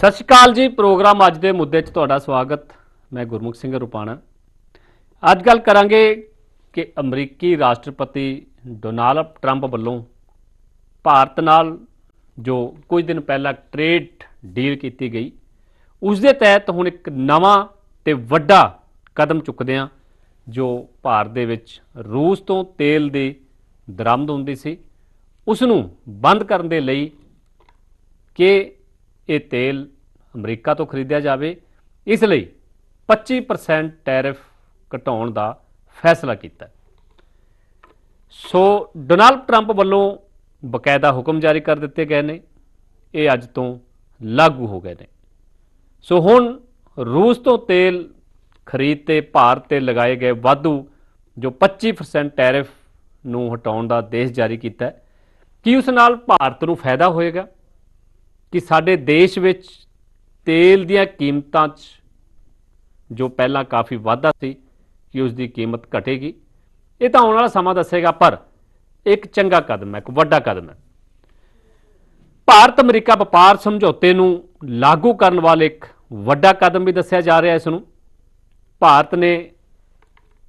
ਸਤਿ ਸ਼੍ਰੀ ਅਕਾਲ ਜੀ, ਪ੍ਰੋਗਰਾਮ ਅੱਜ ਦੇ ਮੁੱਦੇ 'ਚ ਤੁਹਾਡਾ ਸਵਾਗਤ। ਮੈਂ ਗੁਰਮੁਖ ਸਿੰਘ ਰੁਪਾਣਾ। ਅੱਜ ਗੱਲ ਕਰਾਂਗੇ ਕਿ ਅਮਰੀਕੀ ਰਾਸ਼ਟਰਪਤੀ ਡੋਨਾਲਡ ਟਰੰਪ ਵੱਲੋਂ ਭਾਰਤ ਨਾਲ ਜੋ ਕੁਝ ਦਿਨ ਪਹਿਲਾਂ ਟ੍ਰੇਡ ਡੀਲ ਕੀਤੀ ਗਈ, ਉਸ ਦੇ ਤਹਿਤ ਹੁਣ ਇੱਕ ਨਵਾਂ ਤੇ ਵੱਡਾ ਕਦਮ ਚੁੱਕਦੇ ਆ ਜੋ ਭਾਰਤ ਦੇ ਵਿੱਚ ਰੂਸ ਤੋਂ ਤੇਲ ਦੀ ਦਰਾਮਦ ਹੁੰਦੀ ਸੀ ਉਸ ਨੂੰ ਬੰਦ ਕਰਨ ਦੇ ਲਈ ਕਿ ਇਹ ਤੇਲ ਅਮਰੀਕਾ ਤੋਂ ਖਰੀਦਿਆ ਜਾਵੇ, ਇਸ ਲਈ 25% ਟੈਰਿਫ ਘਟਾਉਣ ਦਾ ਫੈਸਲਾ ਕੀਤਾ। ਸੋ ਡੋਨਾਲਡ ਟਰੰਪ ਵੱਲੋਂ ਬਕਾਇਦਾ ਹੁਕਮ ਜਾਰੀ ਕਰ ਦਿੱਤੇ ਗਏ ਨੇ। ਇਹ ਅੱਜ ਤੋਂ ਲਾਗੂ ਹੋ ਗਏ ਨੇ। ਸੋ ਹੁਣ ਰੂਸ ਤੋਂ ਤੇਲ ਖਰੀਦ ਤੇ ਭਾਰਤ ਤੇ ਲਗਾਏ ਗਏ ਵਾਧੂ ਜੋ 25% ਟੈਰਿਫ ਨੂੰ ਹਟਾਉਣ ਦਾ ਆਦੇਸ਼ ਜਾਰੀ ਕੀਤਾ ਕੀ ਉਸ ਨਾਲ ਭਾਰਤ ਨੂੰ ਫਾਇਦਾ ਹੋਏਗਾ? ਕਿ ਸਾਡੇ ਦੇਸ਼ ਵਿੱਚ ਤੇਲ ਦੀਆਂ ਕੀਮਤਾਂ 'ਚ ਜੋ ਪਹਿਲਾਂ ਕਾਫੀ ਵਾਧਾ ਸੀ, ਕਿ ਉਸ ਦੀ ਕੀਮਤ ਘਟੇਗੀ। ਇਹ ਤਾਂ ਆਉਣ ਵਾਲਾ ਸਮਾਂ ਦੱਸੇਗਾ, ਪਰ ਇੱਕ ਚੰਗਾ ਕਦਮ ਹੈ, ਇੱਕ ਵੱਡਾ ਕਦਮ ਹੈ। ਭਾਰਤ ਅਮਰੀਕਾ ਵਪਾਰ ਸਮਝੌਤੇ ਨੂੰ ਲਾਗੂ ਕਰਨ ਵਾਲੇ ਇੱਕ ਵੱਡਾ ਕਦਮ ਵੀ ਦੱਸਿਆ ਜਾ ਰਿਹਾ ਇਸ ਨੂੰ। ਭਾਰਤ ਨੇ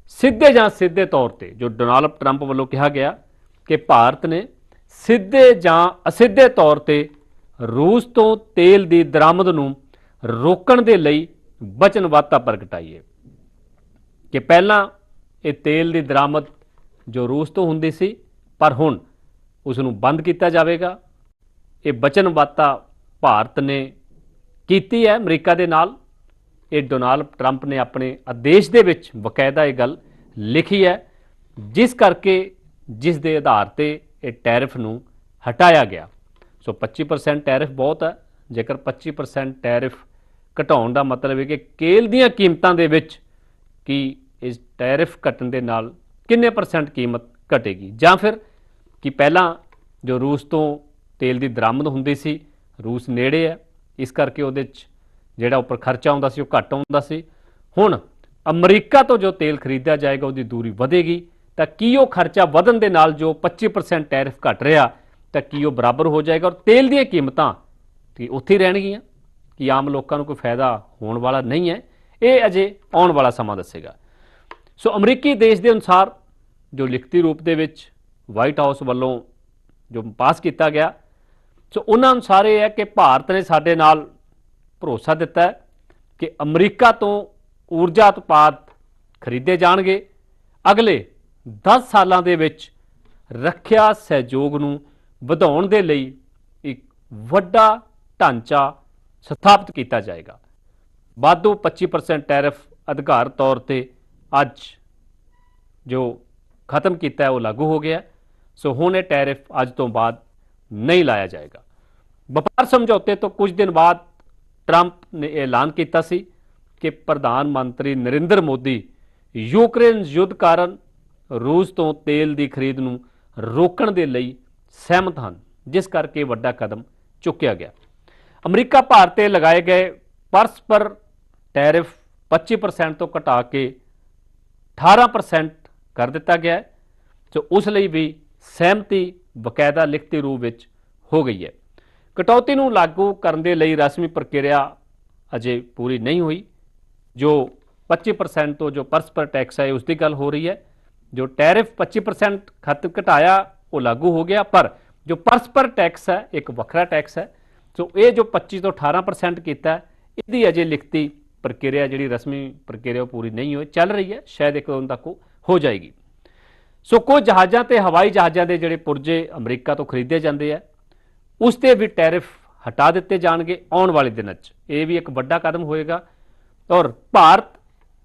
ਸਿੱਧੇ ਜਾਂ ਸਿੱਧੇ ਤੌਰ ਤੇ, ਜੋ ਡੋਨਾਲਡ ਟਰੰਪ ਵੱਲੋਂ ਕਿਹਾ ਗਿਆ ਕਿ ਭਾਰਤ ਨੇ ਸਿੱਧੇ ਜਾਂ ਅਸਿੱਧੇ ਤੌਰ ਤੇ ਰੂਸ ਤੋਂ ਤੇਲ ਦੀ ਦਰਾਮਦ ਨੂੰ ਰੋਕਣ ਦੇ ਲਈ ਵਚਨਬੱਧਤਾ ਪ੍ਰਗਟਾਈ ਹੈ ਕਿ ਪਹਿਲਾਂ ਇਹ ਤੇਲ ਦੀ ਦਰਾਮਦ ਜੋ ਰੂਸ ਤੋਂ ਹੁੰਦੀ ਸੀ, ਪਰ ਹੁਣ ਉਸ ਨੂੰ ਬੰਦ ਕੀਤਾ ਜਾਵੇਗਾ। ਇਹ ਵਚਨਬੱਧਤਾ ਭਾਰਤ ਨੇ ਕੀਤੀ ਹੈ ਅਮਰੀਕਾ ਦੇ ਨਾਲ। ਇਹ ਡੋਨਾਲਡ ਟਰੰਪ ਨੇ ਆਪਣੇ ਆਦੇਸ਼ ਦੇ ਵਿੱਚ ਬਕਾਇਦਾ ਇਹ ਗੱਲ ਲਿਖੀ ਹੈ, ਜਿਸ ਕਰਕੇ ਜਿਸ ਦੇ ਆਧਾਰ ਤੇ ਇਹ ਟੈਰਿਫ ਨੂੰ ਹਟਾਇਆ ਗਿਆ। ਸੋ 25% ਟੈਰਿਫ ਬਹੁਤ ਹੈ। ਜੇਕਰ 25% ਟੈਰਿਫ ਘਟਾਉਣ ਦਾ ਮਤਲਬ ਹੈ ਕਿ ਕੇਲ ਦੀਆਂ ਕੀਮਤਾਂ ਦੇ ਵਿੱਚ ਕੀ ਇਸ ਟੈਰਿਫ ਘਟਣ ਦੇ ਨਾਲ ਕਿੰਨੇ ਪਰਸੈਂਟ ਕੀਮਤ ਘਟੇਗੀ? ਜਾਂ ਫਿਰ ਕਿ ਪਹਿਲਾਂ ਜੋ ਰੂਸ ਤੋਂ ਤੇਲ ਦੀ ਦਰਾਮਦ ਹੁੰਦੀ ਸੀ, ਰੂਸ ਨੇੜੇ ਹੈ, ਇਸ ਕਰਕੇ ਉਹਦੇ 'ਚ ਜਿਹੜਾ ਉੱਪਰ ਖਰਚਾ ਆਉਂਦਾ ਸੀ ਉਹ ਘੱਟ ਆਉਂਦਾ ਸੀ। ਹੁਣ ਅਮਰੀਕਾ ਤੋਂ ਜੋ ਤੇਲ ਖਰੀਦਿਆ ਜਾਏਗਾ, ਉਹਦੀ ਦੂਰੀ ਵਧੇਗੀ। ਤਾਂ ਕੀ ਉਹ ਖਰਚਾ ਵਧਣ ਦੇ ਨਾਲ ਜੋ 25% ਟੈਰਿਫ ਘਟ ਰਿਹਾ ਤਾਂ ਕੀ ਉਹ ਬਰਾਬਰ ਹੋ ਜਾਏਗਾ? ਔਰ ਤੇਲ ਦੀਆਂ ਕੀਮਤਾਂ ਕਿ ਉੱਥੇ ਹੀ ਰਹਿਣਗੀਆਂ। ਕਿ ਆਮ ਲੋਕਾਂ ਨੂੰ ਕੋਈ ਫਾਇਦਾ ਹੋਣ ਵਾਲਾ ਨਹੀਂ ਹੈ। ਇਹ ਅਜੇ ਆਉਣ ਵਾਲਾ ਸਮਾਂ ਦੱਸੇਗਾ। ਸੋ ਅਮਰੀਕੀ ਦੇਸ਼ ਦੇ ਅਨੁਸਾਰ ਜੋ ਲਿਖਤੀ ਰੂਪ ਦੇ ਵਿੱਚ ਵਾਈਟ ਹਾਊਸ ਵੱਲੋਂ ਜੋ ਪਾਸ ਕੀਤਾ ਗਿਆ, ਸੋ ਉਹਨਾਂ ਅਨੁਸਾਰ ਇਹ ਹੈ ਕਿ ਭਾਰਤ ਨੇ ਸਾਡੇ ਨਾਲ ਭਰੋਸਾ ਦਿੱਤਾ ਹੈ ਕਿ ਅਮਰੀਕਾ ਤੋਂ ਊਰਜਾ ਉਤਪਾਦ ਖਰੀਦੇ ਜਾਣਗੇ। ਅਗਲੇ 10 ਸਾਲਾਂ ਦੇ ਵਿੱਚ ਰੱਖਿਆ ਸਹਿਯੋਗ ਨੂੰ ਵਧਾਉਣ ਦੇ ਲਈ ਇੱਕ ਵੱਡਾ ਢਾਂਚਾ ਸਥਾਪਿਤ ਕੀਤਾ ਜਾਏਗਾ। ਵਾਧੂ 25% ਟੈਰਿਫ ਅਧਿਕਾਰ ਤੌਰ ਤੇ ਅੱਜ ਜੋ ਖਤਮ ਕੀਤਾ ਹੈ, ਉਹ ਲਾਗੂ ਹੋ ਗਿਆ ਸੋ ਹੁਣ ਇਹ ਟੈਰਿਫ ਅੱਜ ਤੋਂ ਬਾਅਦ ਨਹੀਂ ਲਾਇਆ ਜਾਏਗਾ। ਵਪਾਰ ਸਮਝੌਤੇ ਤੋਂ ਕੁਝ ਦਿਨ ਬਾਅਦ ਟਰੰਪ ਨੇ ਐਲਾਨ ਕੀਤਾ ਸੀ ਕਿ ਪ੍ਰਧਾਨ ਮੰਤਰੀ ਨਰਿੰਦਰ ਮੋਦੀ ਯੂਕਰੇਨ ਯੁੱਧ ਕਾਰਨ ਰੂਸ ਤੋਂ ਤੇਲ ਦੀ ਖਰੀਦ ਨੂੰ ਰੋਕਣ ਦੇ ਲਈ ਸਹਿਮਤ ਹਨ, ਜਿਸ ਕਰਕੇ ਵੱਡਾ ਕਦਮ ਚੁੱਕਿਆ ਗਿਆ। ਅਮਰੀਕਾ ਭਾਰਤ ਤੇ ਲਗਾਏ ਗਏ ਪਰਸਪਰ ਟੈਰਿਫ 25% ਤੋਂ ਘਟਾ ਕੇ 18% ਕਰ ਦਿੱਤਾ ਗਿਆ ਹੈ ਸੋ ਉਸ ਲਈ ਵੀ ਸਹਿਮਤੀ ਬਕਾਇਦਾ ਲਿਖਤੀ ਰੂਪ ਵਿੱਚ ਹੋ ਗਈ ਹੈ। ਕਟੌਤੀ ਨੂੰ ਲਾਗੂ ਕਰਨ ਦੇ ਲਈ ਰਸਮੀ ਪ੍ਰਕਿਰਿਆ ਅਜੇ ਪੂਰੀ ਨਹੀਂ ਹੋਈ, ਜੋ 25% ਤੋਂ ਜੋ ਪਰਸਪਰ ਟੈਕਸ ਹੈ ਉਸ ਦੀ ਗੱਲ ਹੋ ਰਹੀ ਹੈ। ਜੋ ਟੈਰਿਫ 25% ਖਤ ਘਟਾਇਆ ਉਹ ਲਾਗੂ ਹੋ ਗਿਆ, ਪਰ ਜੋ ਪਰਸਪਰ ਟੈਕਸ ਹੈ, ਇੱਕ ਵੱਖਰਾ ਟੈਕਸ ਹੈ। ਸੋ ਇਹ ਜੋ 25 ਤੋਂ 18% ਕੀਤਾ, ਇਹਦੀ ਅਜੇ ਲਿਖਤੀ ਪ੍ਰਕਿਰਿਆ ਜਿਹੜੀ ਰਸਮੀ ਪ੍ਰਕਿਰਿਆ ਉਹ ਪੂਰੀ ਨਹੀਂ ਹੋਈ, ਚੱਲ ਰਹੀ ਹੈ, ਸ਼ਾਇਦ ਇੱਕ ਦਿਨ ਤੱਕ ਉਹ ਹੋ ਜਾਏਗੀ। ਸੋ ਕੁਝ ਜਹਾਜ਼ਾਂ ਤੇ ਹਵਾਈ ਜਹਾਜ਼ਾਂ ਦੇ ਜਿਹੜੇ ਪੁਰਜੇ ਅਮਰੀਕਾ ਤੋਂ ਖਰੀਦੇ ਜਾਂਦੇ ਆ, ਉਸ ਤੇ ਵੀ ਟੈਰਿਫ ਹਟਾ ਦਿੱਤੇ ਜਾਣਗੇ ਆਉਣ ਵਾਲੇ ਦਿਨਾਂ 'ਚ। ਇਹ ਵੀ ਇੱਕ ਵੱਡਾ ਕਦਮ ਹੋਏਗਾ। ਔਰ ਭਾਰਤ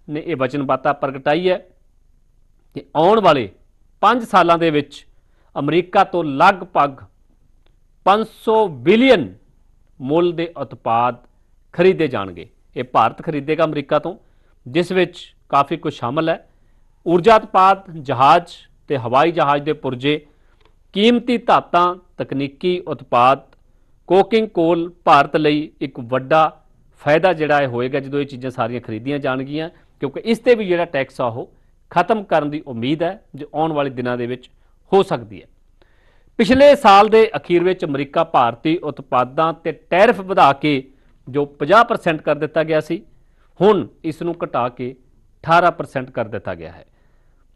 ਨੇ ਇਹ ਵਚਨਬੱਧਤਾ ਪ੍ਰਗਟਾਈ ਹੈ ਕਿ ਆਉਣ ਵਾਲੇ 5 ਸਾਲਾਂ ਦੇ ਵਿੱਚ ਅਮਰੀਕਾ ਤੋਂ ਲਗਭਗ 500 ਬਿਲੀਅਨ ਮੁੱਲ ਦੇ ਉਤਪਾਦ ਖਰੀਦੇ ਜਾਣਗੇ। ਇਹ ਭਾਰਤ ਖਰੀਦੇਗਾ ਅਮਰੀਕਾ ਤੋਂ, ਜਿਸ ਵਿੱਚ ਕਾਫੀ ਕੁਝ ਸ਼ਾਮਲ ਹੈ। ਊਰਜਾ ਉਤਪਾਦ, ਜਹਾਜ਼ ਤੇ ਹਵਾਈ ਜਹਾਜ਼ ਦੇ ਪੁਰਜੇ, ਕੀਮਤੀ ਧਾਤਾਂ, ਤਕਨੀਕੀ ਉਤਪਾਦ, ਕੋਕਿੰਗ ਕੋਲ ਭਾਰਤ ਲਈ ਇੱਕ ਵੱਡਾ ਫਾਇਦਾ ਜਿਹੜਾ ਇਹ ਹੋਏਗਾ ਜਦੋਂ ਇਹ ਚੀਜ਼ਾਂ ਸਾਰੀਆਂ ਖਰੀਦੀਆਂ ਜਾਣਗੀਆਂ, ਕਿਉਂਕਿ ਇਸ ਤੇ ਵੀ ਜਿਹੜਾ ਟੈਕਸ ਆ ਉਹ ਖਤਮ ਕਰਨ ਦੀ ਉਮੀਦ ਹੈ, ਜੋ ਆਉਣ ਵਾਲੇ ਦਿਨਾਂ ਦੇ ਵਿੱਚ ਹੋ ਸਕਦੀ ਹੈ। ਪਿਛਲੇ ਸਾਲ ਦੇ ਅਖੀਰ ਵਿੱਚ ਅਮਰੀਕਾ ਭਾਰਤੀ ਉਤਪਾਦਾਂ ਤੇ ਟੈਰਿਫ ਵਧਾ ਕੇ ਜੋ 50% ਕਰ ਦਿੱਤਾ ਗਿਆ ਸੀ, ਹੁਣ ਇਸ ਨੂੰ ਘਟਾ ਕੇ 18% ਕਰ ਦਿੱਤਾ ਗਿਆ ਹੈ,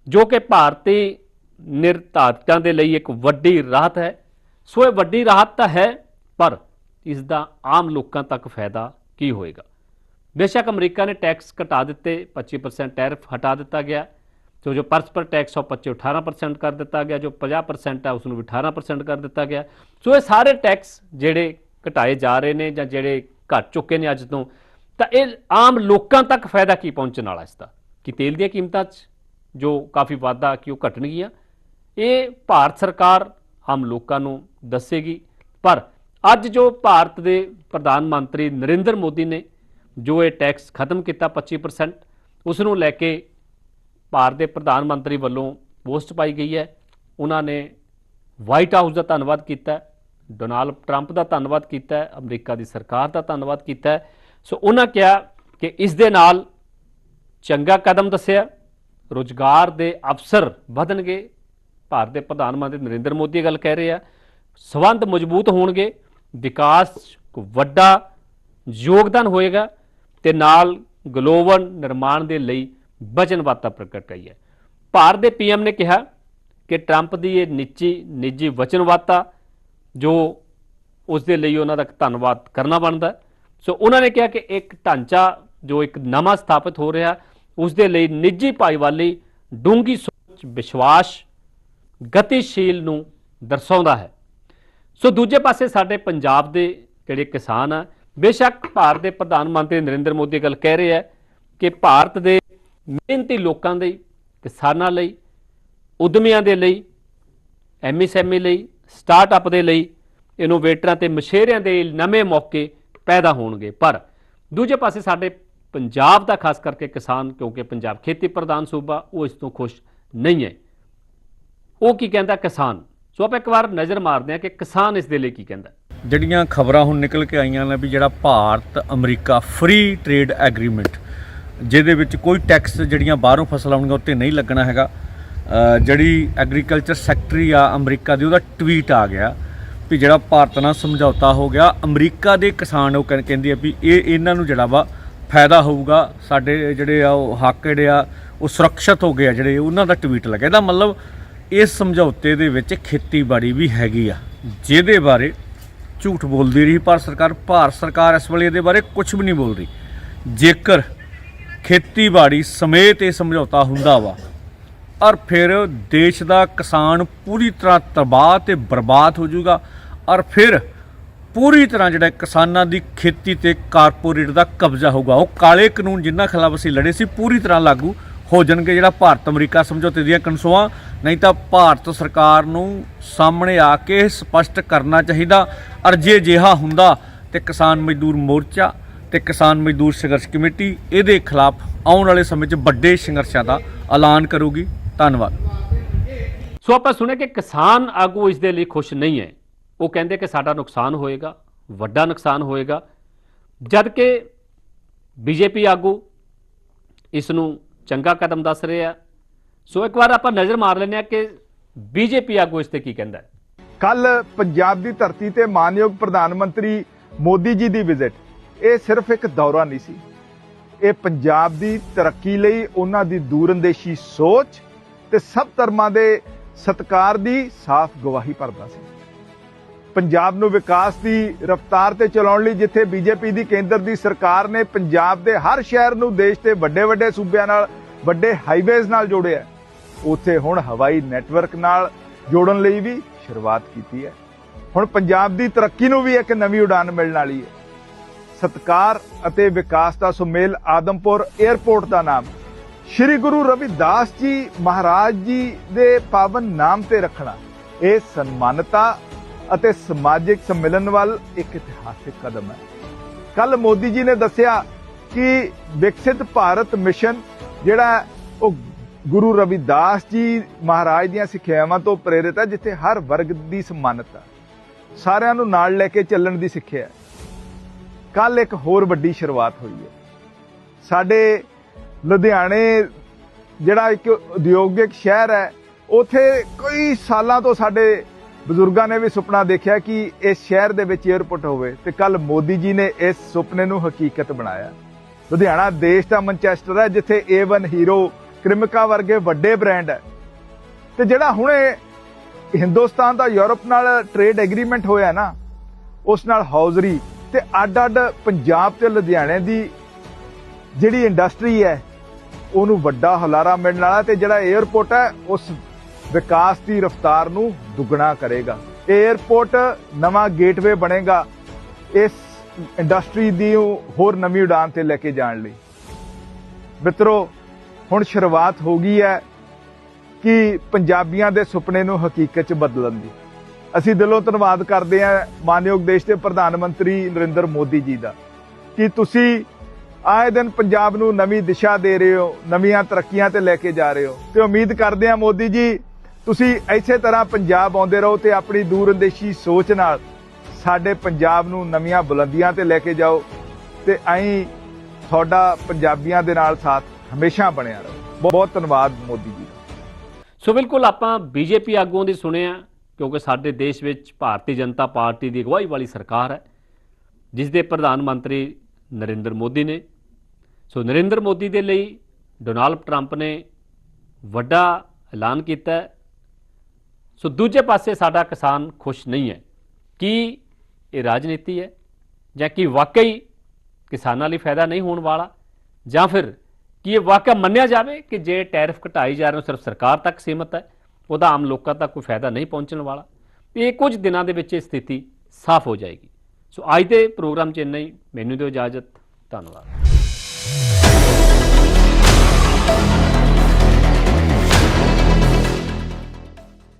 ਜੋ ਕਿ ਭਾਰਤੀ ਨਿਰਧਾਰਤਾਂ ਦੇ ਲਈ ਇੱਕ ਵੱਡੀ ਰਾਹਤ ਹੈ। ਸੋ ਇਹ ਵੱਡੀ ਰਾਹਤ ਤਾਂ ਹੈ, ਪਰ ਇਸ ਦਾ ਆਮ ਲੋਕਾਂ ਤੱਕ ਫਾਇਦਾ ਕੀ ਹੋਏਗਾ? ਬੇਸ਼ੱਕ ਅਮਰੀਕਾ ਨੇ ਟੈਕਸ ਘਟਾ ਦਿੱਤੇ 25% ਟੈਰਿਫ ਹਟਾ ਦਿੱਤਾ ਗਿਆ। ਸੋ ਜੋ ਪਰਸਪਰ ਟੈਕਸ ਉਹ 25 18% ਕਰ ਦਿੱਤਾ ਗਿਆ, ਜੋ 50% ਹੈ ਉਸ ਨੂੰ ਵੀ 18% ਕਰ ਦਿੱਤਾ ਗਿਆ। ਸੋ ਇਹ ਸਾਰੇ ਟੈਕਸ ਜਿਹੜੇ ਘਟਾਏ ਜਾ ਰਹੇ ਨੇ ਜਾਂ ਜਿਹੜੇ ਘਟ ਚੁੱਕੇ ਨੇ ਅੱਜ ਤੋਂ, ਤਾਂ ਇਹ ਆਮ ਲੋਕਾਂ ਤੱਕ ਫਾਇਦਾ ਕੀ ਪਹੁੰਚਣ ਵਾਲਾ ਇਸ ਦਾ? ਕਿ ਤੇਲ ਦੀਆਂ ਕੀਮਤਾਂ 'ਚ ਜੋ ਕਾਫੀ ਵਾਧਾ ਕਿ ਉਹ ਘਟਣਗੀਆਂ? ਇਹ ਭਾਰਤ ਸਰਕਾਰ ਆਮ ਲੋਕਾਂ ਨੂੰ ਦੱਸੇਗੀ। ਪਰ ਅੱਜ ਜੋ ਭਾਰਤ ਦੇ ਪ੍ਰਧਾਨ ਮੰਤਰੀ ਨਰਿੰਦਰ ਮੋਦੀ ਨੇ ਜੋ ਇਹ ਟੈਕਸ ਖਤਮ ਕੀਤਾ 25% ਉਸ ਨੂੰ ਲੈ ਕੇ ਭਾਰਤ ਦੇ ਪ੍ਰਧਾਨ ਮੰਤਰੀ ਵੱਲੋਂ ਪੋਸਟ ਪਾਈ ਗਈ ਹੈ। ਉਹਨਾਂ ਨੇ ਵਾਈਟ ਹਾਊਸ ਦਾ ਧੰਨਵਾਦ ਕੀਤਾ ਡੋਨਾਲਡ ਟਰੰਪ ਦਾ ਧੰਨਵਾਦ ਕੀਤਾ ਅਮਰੀਕਾ ਦੀ ਸਰਕਾਰ ਦਾ ਧੰਨਵਾਦ ਕੀਤਾ ਸੋ ਉਹਨਾਂ ਕਿਹਾ ਕਿ ਇਸ ਦੇ ਨਾਲ ਚੰਗਾ ਕਦਮ ਦੱਸਿਆ, ਰੋਜ਼ਗਾਰ ਦੇ ਅਵਸਰ ਵਧਣਗੇ। ਭਾਰਤ ਦੇ ਪ੍ਰਧਾਨ ਮੰਤਰੀ ਨਰਿੰਦਰ ਮੋਦੀ ਇਹ ਗੱਲ ਕਹਿ ਰਹੇ ਆ, ਸਬੰਧ ਮਜ਼ਬੂਤ ਹੋਣਗੇ, ਵਿਕਾਸ ਵੱਡਾ ਯੋਗਦਾਨ ਹੋਏਗਾ ਤੇ ਨਾਲ ਗਲੋਬਲ ਨਿਰਮਾਣ ਦੇ ਲਈ ਵਚਨਬੱਧਤਾ ਪ੍ਰਗਟ ਕਰੀ ਹੈ। ਭਾਰਤ ਦੇ ਪੀਐਮ ਨੇ ਕਿਹਾ ਕਿ ਟਰੰਪ ਦੀ ਇਹ ਨਿੱਜੀ ਨਿੱਜੀ ਵਚਨਬੱਧਤਾ ਜੋ ਉਸ ਦੇ ਲਈ ਉਹਨਾਂ ਦਾ ਧੰਨਵਾਦ ਕਰਨਾ ਬਣਦਾ ਸੋ ਉਹਨਾਂ ਨੇ ਕਿਹਾ ਕਿ ਇੱਕ ਢਾਂਚਾ ਜੋ ਇੱਕ ਨਵਾਂ ਸਥਾਪਿਤ ਹੋ ਰਿਹਾ, ਉਸ ਦੇ ਲਈ ਨਿੱਜੀ ਭਾਈਵਾਲੀ ਡੂੰਗੀ ਸੋਚ, ਵਿਸ਼ਵਾਸ ਗਤੀਸ਼ੀਲ ਨੂੰ ਦਰਸਾਉਂਦਾ ਹੈ। ਸੋ ਦੂਜੇ ਪਾਸੇ ਸਾਡੇ ਪੰਜਾਬ ਦੇ ਜਿਹੜੇ ਕਿਸਾਨ ਆ, ਬੇਸ਼ੱਕ ਭਾਰਤ ਦੇ ਪ੍ਰਧਾਨ ਮੰਤਰੀ ਨਰਿੰਦਰ ਮੋਦੀ ਗੱਲ ਕਹਿ ਰਹੇ ਆ ਕਿ ਭਾਰਤ ਦੇ ਮਿਹਨਤੀ ਲੋਕਾਂ ਦੇ ਕਿਸਾਨਾਂ ਲਈ, ਉਦਮੀਆਂ ਦੇ ਲਈ ਐਮਐਸਐਮਈ ਲਈ, ਸਟਾਰਟਅਪ ਦੇ ਲਈ ਇਨੋਵੇਟਰਾਂ ਤੇ ਮਸ਼ੇਰਿਆਂ ਦੇ ਨਵੇਂ ਮੌਕੇ ਪੈਦਾ ਹੋਣਗੇ। ਪਰ ਦੂਜੇ ਪਾਸੇ ਸਾਡੇ ਪੰਜਾਬ ਦਾ ਖਾਸ ਕਰਕੇ ਕਿਸਾਨ, ਕਿਉਂਕਿ ਪੰਜਾਬ ਖੇਤੀ ਪ੍ਰਧਾਨ ਸੂਬਾ, ਉਹ ਇਸ ਤੋਂ ਖੁਸ਼ ਨਹੀਂ ਹੈ। ਉਹ ਕੀ ਕਹਿੰਦਾ, ਕਿਸਾਨ। ਸੋ ਆਪਾਂ ਇੱਕ ਵਾਰ ਨਜ਼ਰ ਮਾਰਦੇ ਹਾਂ ਕਿ ਕਿਸਾਨ ਇਸ ਦੇ ਲਈ ਕੀ ਕਹਿੰਦਾ। ਜਿਹੜੀਆਂ ਖਬਰਾਂ ਹੁਣ ਨਿਕਲ ਕੇ ਆਈਆਂ ਨੇ ਵੀ ਜਿਹੜਾ Bharat America free trade agreement ਜਿਹਦੇ ਵਿੱਚ ਕੋਈ ਟੈਕਸ ਜਿਹੜੀਆਂ ਬਾਹਰੋਂ ਫਸਲ ਆਉਣਗੀਆਂ ਉੱਤੇ ਨਹੀਂ ਲੱਗਣਾ ਹੈਗਾ। ਜਿਹੜੀ ਐਗਰੀਕਲਚਰ ਸੈਕਟਰੀ ਆ ਅਮਰੀਕਾ ਦੀ, ਉਹਦਾ ਟਵੀਟ ਆ ਗਿਆ ਵੀ ਜਿਹੜਾ ਭਾਰਤ ਨਾਲ ਸਮਝੌਤਾ ਹੋ ਗਿਆ, ਅਮਰੀਕਾ ਦੇ ਕਿਸਾਨ ਉਹ ਕਹਿੰ- ਕਹਿੰਦੇ ਆ ਵੀ ਇਹ ਇਹਨਾਂ ਨੂੰ ਜਿਹੜਾ ਵਾ ਫਾਇਦਾ ਹੋਊਗਾ, ਸਾਡੇ ਜਿਹੜੇ ਆ ਉਹ ਹੱਕ ਜਿਹੜੇ ਆ, ਉਹ ਸੁਰੱਖਿਅਤ ਹੋ ਗਏ ਆ ਜਿਹੜੇ, ਉਹਨਾਂ ਦਾ ਟਵੀਟ ਲੱਗਿਆ ਇਹਦਾ ਮਤਲਬ ਇਸ ਸਮਝੌਤੇ ਦੇ ਵਿੱਚ ਖੇਤੀਬਾੜੀ ਵੀ ਹੈਗੀ ਆ, ਜਿਹਦੇ ਬਾਰੇ ਝੂਠ ਬੋਲਦੀ ਰਹੀ ਪਰ ਸਰਕਾਰ, ਭਾਰਤ ਸਰਕਾਰ ਇਸ ਵੇਲੇ ਇਹਦੇ ਬਾਰੇ ਕੁਝ ਵੀ ਨਹੀਂ ਬੋਲ ਰਹੀ ਜੇਕਰ ਖੇਤੀਬਾੜੀ ਸਮੇਤ ਇਹ ਸਮਝੌਤਾ ਹੁੰਦਾ ਵਾ। ਔਰ ਫਿਰ ਦੇਸ਼ ਦਾ ਕਿਸਾਨ ਪੂਰੀ ਤਰ੍ਹਾਂ ਤਬਾਹ ਤੇ ਬਰਬਾਦ ਹੋ ਜਾਊਗਾ। ਔਰ ਫਿਰ ਪੂਰੀ ਤਰ੍ਹਾਂ ਜਿਹੜਾ ਕਿਸਾਨਾਂ ਦੀ ਖੇਤੀ ਤੇ ਕਾਰਪੋਰੇਟ ਦਾ ਕਬਜ਼ਾ ਹੋਊਗਾ। ਉਹ ਕਾਲੇ ਕਾਨੂੰਨ ਜਿਨ੍ਹਾਂ ਖਿਲਾਫ ਅਸੀਂ ਲੜੇ ਸੀ, ਪੂਰੀ ਤਰ੍ਹਾਂ ਲਾਗੂ ਹੋ ਜਾਣਗੇ ਜਿਹੜਾ ਭਾਰਤ ਅਮਰੀਕਾ ਸਮਝੌਤੇ ਦੀਆਂ ਕਨਸੋਆਂ। ਨਹੀਂ ਤਾਂ ਭਾਰਤ ਸਰਕਾਰ ਨੂੰ ਸਾਹਮਣੇ ਆ ਕੇ ਸਪਸ਼ਟ ਕਰਨਾ ਚਾਹੀਦਾ। ਔਰ ਜੇ ਅਜਿਹਾ ਹੁੰਦਾ ਤੇ ਕਿਸਾਨ ਮਜ਼ਦੂਰ ਮੋਰਚਾ ਤੇ ਕਿਸਾਨ ਮਜ਼ਦੂਰ ਸੰਘਰਸ਼ ਕਮੇਟੀ ਇਹਦੇ ਖਿਲਾਫ ਆਉਣ ਵਾਲੇ ਸਮੇਂ 'ਚ ਵੱਡੇ ਸੰਘਰਸ਼ਾਂ ਦਾ ਐਲਾਨ ਕਰੂਗੀ। ਧੰਨਵਾਦ। ਸੋ ਆਪਾਂ ਸੁਣਿਆ ਕਿ ਕਿਸਾਨ ਆਗੂ ਇਸ ਦੇ ਲਈ ਖੁਸ਼ ਨਹੀਂ ਹੈ। ਉਹ ਕਹਿੰਦੇ ਕਿ ਸਾਡਾ ਨੁਕਸਾਨ ਹੋਏਗਾ ਵੱਡਾ ਨੁਕਸਾਨ ਹੋਏਗਾ। ਜਦ ਕਿ ਬੀਜੇਪੀ ਆਗੂ ਇਸ ਨੂੰ ਚੰਗਾ ਕਦਮ ਦੱਸ ਰਹੇ ਆ ਸੋ ਇੱਕ ਵਾਰ ਆਪਾਂ ਨਜ਼ਰ ਮਾਰ ਲੈਂਦੇ ਆ ਕਿ ਬੀਜੇਪੀ ਆਗੂ ਇਸ ਤੇ ਕੀ ਕਹਿੰਦਾ ਕੱਲ ਪੰਜਾਬ ਦੀ ਧਰਤੀ ਤੇ ਮਾਨਯੋਗ ਪ੍ਰਧਾਨ ਮੰਤਰੀ ਮੋਦੀ ਜੀ ਦੀ ਵਿਜ਼ਿਟ। ਇਹ ਸਿਰਫ ਇੱਕ ਦੌਰਾ ਨਹੀਂ ਸੀ। ਇਹ ਪੰਜਾਬ ਦੀ ਤਰੱਕੀ ਲਈ ਉਹਨਾਂ ਦੀ ਦੂਰਅੰਦੇਸ਼ੀ ਸੋਚ ਤੇ ਸਭ ਧਰਮਾਂ ਦੇ ਸਤਕਾਰ ਦੀ ਸਾਫ਼ ਗਵਾਹੀ ਭਰਦਾ ਸੀ। ਪੰਜਾਬ ਨੂੰ ਵਿਕਾਸ ਦੀ ਰਫ਼ਤਾਰ ਤੇ ਚਲਾਉਣ ਲਈ ਜਿੱਥੇ ਬੀਜੇਪੀ ਦੀ ਕੇਂਦਰ ਦੀ ਸਰਕਾਰ ਨੇ ਪੰਜਾਬ ਦੇ ਹਰ ਸ਼ਹਿਰ ਨੂੰ ਦੇਸ਼ ਦੇ ਵੱਡੇ ਵੱਡੇ ਸੂਬਿਆਂ ਨਾਲ, ਵੱਡੇ ਹਾਈਵੇਜ਼ ਨਾਲ ਜੋੜਿਆ ਉੱਥੇ ਹੁਣ ਹਵਾਈ ਨੈਟਵਰਕ ਨਾਲ ਜੋੜਨ ਲਈ ਵੀ ਸ਼ੁਰੂਆਤ ਕੀਤੀ ਹੈ। ਹੁਣ ਪੰਜਾਬ ਦੀ ਤਰੱਕੀ ਨੂੰ ਵੀ ਇੱਕ ਨਵੀਂ ਉਡਾਨ ਮਿਲਣ ਵਾਲੀ ਹੈ। ਸਤਕਾਰ ਅਤੇ ਵਿਕਾਸ ਦਾ ਸੁਮੇਲ ਆਦਮਪੁਰ 에ਅਰਪੋਰਟ ਦਾ ਨਾਮ। ਸ੍ਰੀ ਗੁਰੂ ਰਵਿਦਾਸ ਜੀ ਮਹਾਰਾਜ ਜੀ ਦੇ ਪਾਵਨ ਨਾਮ ਤੇ ਰੱਖਣਾ, ਇਹ ਸਨਮਾਨਤਾ ਅਤੇ ਸਮਾਜਿਕ ਸੰਮੇਲਨ ਵੱਲ ਇੱਕ ਇਤਿਹਾਸਿਕ ਕਦਮ ਹੈ। ਕੱਲ ਮੋਦੀ ਜੀ ਨੇ ਦੱਸਿਆ ਕਿ ਵਿਕਸਿਤ ਭਾਰਤ ਮਿਸ਼ਨ ਜਿਹੜਾ ਉਹ ਗੁਰੂ ਰਵਿਦਾਸ ਜੀ ਮਹਾਰਾਜ ਦੀਆਂ ਸਿੱਖਿਆਵਾਂ ਤੋਂ ਪ੍ਰੇਰਿਤ ਹੈ, ਜਿੱਥੇ ਹਰ ਵਰਗ ਦੀ ਸਮਾਨਤਾ ਸਾਰਿਆਂ ਨੂੰ ਨਾਲ ਲੈ ਕੇ ਚੱਲਣ ਦੀ ਸਿੱਖਿਆ ਹੈ। ਕੱਲ ਇੱਕ ਹੋਰ ਵੱਡੀ ਸ਼ੁਰੂਆਤ ਹੋਈ ਹੈ। ਸਾਡੇ ਲੁਧਿਆਣੇ ਜਿਹੜਾ ਇੱਕ ਉਦਯੋਗਿਕ ਸ਼ਹਿਰ ਹੈ, ਉਥੇ ਕਈ ਸਾਲਾਂ ਤੋਂ ਸਾਡੇ ਬਜ਼ੁਰਗਾਂ ਨੇ ਵੀ ਸੁਪਨਾ ਦੇਖਿਆ ਕਿ ਇਸ ਸ਼ਹਿਰ ਦੇ ਵਿੱਚ 에ਅਰਪੋਰਟ ਹੋਵੇ ਤੇ ਕੱਲ ਮੋਦੀ ਜੀ ਨੇ ਇਸ ਸੁਪਨੇ ਨੂੰ ਹਕੀਕਤ ਬਣਾਇਆ। ਲੁਧਿਆਣਾ ਦੇਸ਼ ਦਾ ਮੈਨਚੈਸਟਰ ਹੈ, ਜਿੱਥੇ A1 ਹੀਰੋ ਕ੍ਰਿਮਿਕਾ ਵਰਗੇ ਵੱਡੇ ਬ੍ਰਾਂਡ ਹੈ। ਤੇ ਜਿਹੜਾ ਹੁਣੇ ਹਿੰਦੁਸਤਾਨ ਦਾ, ਯੂਰਪ ਨਾਲ ਟ੍ਰੇਡ ਐਗਰੀਮੈਂਟ ਹੋਇਆ ਨਾ, ਉਸ ਨਾਲ ਹੌਜ਼ਰੀ ਤੇ ਅੱਡ-ਅੱਡ ਪੰਜਾਬ ਤੇ ਲੁਧਿਆਣੇ ਦੀ ਜਿਹੜੀ ਇੰਡਸਟਰੀ ਹੈ, ਉਹਨੂੰ ਵੱਡਾ ਹੁਲਾਰਾ ਮਿਲਣ ਵਾਲਾ ਤੇ ਜਿਹੜਾ 에ਅਰਪੋਰਟ ਹੈ, ਉਸ ਵਿਕਾਸ ਦੀ ਰਫ਼ਤਾਰ ਨੂੰ ਦੁੱਗਣਾ ਕਰੇਗਾ। ਇਹ 에ਅਰਪੋਰਟ ਨਵਾਂ ਗੇਟਵੇ ਬਣੇਗਾ ਇਸ ਇੰਡਸਟਰੀ ਦੀ ਹੋਰ ਨਵੀਂ ਉਡਾਨ ਤੇ ਲੈ ਕੇ ਜਾਣ ਲਈ। ਮਿੱਤਰੋ, ਹੁਣ ਸ਼ੁਰੂਆਤ ਹੋ ਗਈ ਹੈ ਕਿ ਪੰਜਾਬੀਆਂ ਦੇ ਸੁਪਨੇ ਨੂੰ ਹਕੀਕਤ 'ਚ ਬਦਲਣ ਦੀ। ਅਸੀਂ ਦਿਲੋਂ ਧੰਨਵਾਦ ਕਰਦੇ ਹਾਂ ਮਾਨਯੋਗ ਦੇਸ਼ ਦੇ ਪ੍ਰਧਾਨ ਮੰਤਰੀ ਨਰਿੰਦਰ ਮੋਦੀ ਜੀ ਦਾ ਕਿ ਤੁਸੀਂ ਆਏ ਦਿਨ ਪੰਜਾਬ ਨੂੰ ਨਵੀਂ ਦਿਸ਼ਾ ਦੇ ਰਹੇ ਹੋ, ਨਵੀਆਂ ਤਰੱਕੀਆਂ ਤੇ ਲੈ ਕੇ ਜਾ ਰਹੇ ਹੋ। ਤੇ ਉਮੀਦ ਕਰਦੇ ਹਾਂ ਮੋਦੀ ਜੀ, ਤੁਸੀਂ ਇਸੇ ਤਰ੍ਹਾਂ ਪੰਜਾਬ ਆਉਂਦੇ ਰਹੋ ਤੇ ਆਪਣੀ ਦੂਰਅੰਦੇਸ਼ੀ ਸੋਚ ਨਾਲ ਸਾਡੇ ਪੰਜਾਬ ਨੂੰ ਨਵੀਆਂ ਬੁਲੰਦੀਆਂ ਤੇ ਲੈ ਕੇ ਜਾਓ ਤੇ ਐਂ ਤੁਹਾਡਾ ਪੰਜਾਬੀਆਂ ਦੇ ਨਾਲ ਸਾਥ ਹਮੇਸ਼ਾ ਬਣਿਆ ਰਹੋ। ਬਹੁਤ ਬਹੁਤ ਧੰਨਵਾਦ ਮੋਦੀ ਜੀ ਸੋ ਬਿਲਕੁਲ ਆਪਾਂ ਬੀਜੇਪੀ ਆਗੂਆਂ ਦੀ ਸੁਣਿਆ ਕਿਉਂਕਿ ਸਾਡੇ ਦੇਸ਼ ਵਿੱਚ ਭਾਰਤੀ ਜਨਤਾ ਪਾਰਟੀ ਦੀ ਅਗਵਾਈ ਵਾਲੀ ਸਰਕਾਰ ਹੈ, ਜਿਸ ਦੇ ਪ੍ਰਧਾਨ ਮੰਤਰੀ ਨਰਿੰਦਰ ਮੋਦੀ ਨੇ। ਸੋ ਨਰਿੰਦਰ ਮੋਦੀ ਦੇ ਲਈ ਡੋਨਾਲਡ ਟਰੰਪ ਨੇ ਵੱਡਾ ਐਲਾਨ ਕੀਤਾ ਸੋ ਦੂਜੇ ਪਾਸੇ ਸਾਡਾ ਕਿਸਾਨ ਖੁਸ਼ ਨਹੀਂ ਹੈ। ਕੀ ਇਹ ਰਾਜਨੀਤੀ ਹੈ ਜਾਂ ਕੀ ਵਾਕਈ ਕਿਸਾਨਾਂ ਲਈ ਫਾਇਦਾ ਨਹੀਂ ਹੋਣ ਵਾਲਾ? ਜਾਂ ਫਿਰ ਕੀ ਇਹ ਵਾਕਿਆ ਮੰਨਿਆ ਜਾਵੇ ਕਿ ਜੇ ਟੈਰਿਫ ਘਟਾਈ ਜਾ ਰਹੇ ਹੋ, ਸਿਰਫ ਸਰਕਾਰ ਤੱਕ ਸੀਮਤ ਹੈ? ਉਹਦਾ ਆਮ ਲੋਕਾਂ ਤੱਕ ਕੋਈ ਫਾਇਦਾ ਨਹੀਂ ਪਹੁੰਚਣ ਵਾਲਾ। ਇਹ ਕੁਝ ਦਿਨਾਂ ਦੇ ਵਿੱਚ ਇਹ ਸਥਿਤੀ ਸਾਫ਼ ਹੋ ਜਾਏਗੀ। ਸੋ ਅੱਜ ਦੇ ਪ੍ਰੋਗਰਾਮ 'ਚ ਇੰਨਾ ਹੀ। ਮੈਨੂੰ ਦਿਓ ਇਜਾਜ਼ਤ। ਧੰਨਵਾਦ।